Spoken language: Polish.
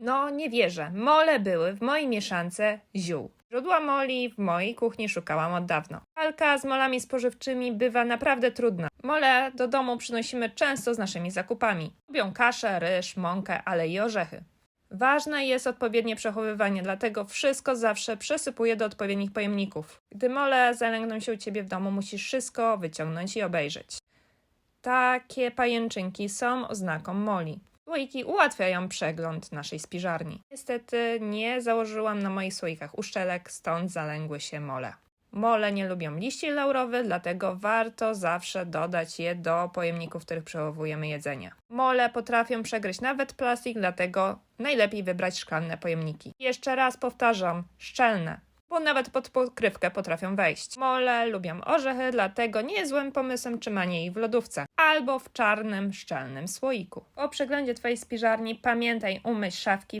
No, nie wierzę. Mole były w mojej mieszance ziół. Źródła moli w mojej kuchni szukałam od dawna. Walka z molami spożywczymi bywa naprawdę trudna. Mole do domu przynosimy często z naszymi zakupami. Lubią kaszę, ryż, mąkę, ale i orzechy. Ważne jest odpowiednie przechowywanie, dlatego wszystko zawsze przesypuję do odpowiednich pojemników. Gdy mole zalęgną się u ciebie w domu, musisz wszystko wyciągnąć i obejrzeć. Takie pajęczynki są oznaką moli. Słoiki ułatwiają przegląd naszej spiżarni. Niestety nie założyłam na moich słoikach uszczelek, stąd zalęgły się mole. Mole nie lubią liści laurowych, dlatego warto zawsze dodać je do pojemników, w których przechowujemy jedzenie. Mole potrafią przegryźć nawet plastik, dlatego najlepiej wybrać szklane pojemniki. Jeszcze raz powtarzam, szczelne, bo nawet pod pokrywkę potrafią wejść. Mole lubią orzechy, dlatego nie jest złym pomysłem trzymanie ich w lodówce albo w czarnym, szczelnym słoiku. Po przeglądzie Twojej spiżarni pamiętaj umyć szafki